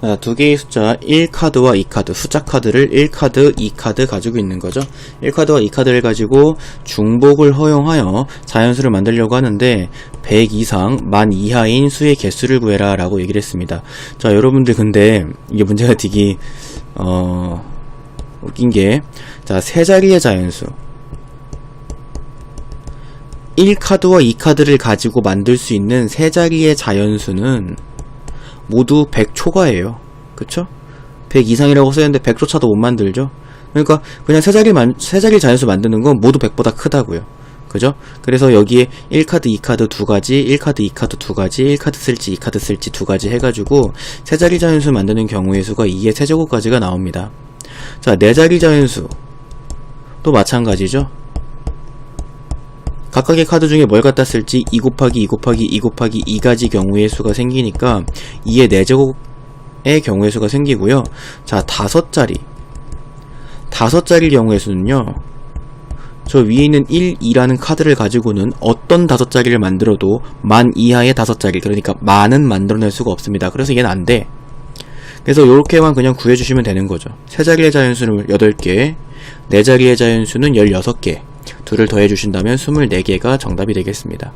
아, 두 개의 숫자 1카드와 2카드, 숫자 카드를 1카드, 2카드 가지고 있는 거죠. 1카드와 2카드를 가지고 중복을 허용하여 자연수를 만들려고 하는데 100 이상, 만 이하인 수의 개수를 구해라 라고 얘기를 했습니다. 자, 여러분들 근데 이게 문제가 되게 어... 웃긴 게 자, 세 자리의 자연수 1카드와 2카드를 가지고 만들 수 있는 세 자리의 자연수는 모두 100 초과예요. 그쵸? 100 이상이라고 써있는데 100조차도 못 만들죠? 그러니까 그냥 세 자리 만, 세 자리 자연수 만드는 건 모두 100보다 크다고요. 그죠? 그래서 여기에 1카드, 2카드 두 가지, 1카드, 2카드 두 가지, 1카드 쓸지, 2카드 쓸지 두 가지 해가지고 세 자리 자연수 만드는 경우의 수가 2의 세제곱까지가 나옵니다. 자, 네 자리 자연수. 또 마찬가지죠? 각각의 카드 중에 뭘 갖다 쓸지 2 곱하기 2 곱하기 2 곱하기 2가지 경우의 수가 생기니까 2의 4제곱의 경우의 수가 생기고요. 자, 다섯 자리. 다섯 자리 경우의 수는요. 저 위에 있는 1, 2라는 카드를 가지고는 어떤 다섯 자리를 만들어도 만 이하의 다섯 자리, 그러니까 만은 만들어낼 수가 없습니다. 그래서 얘는 안 돼. 그래서 이렇게만 그냥 구해주시면 되는 거죠. 세 자리의 자연수는 8개, 네 자리의 자연수는 16개, 둘을 더해주신다면 24개가 정답이 되겠습니다.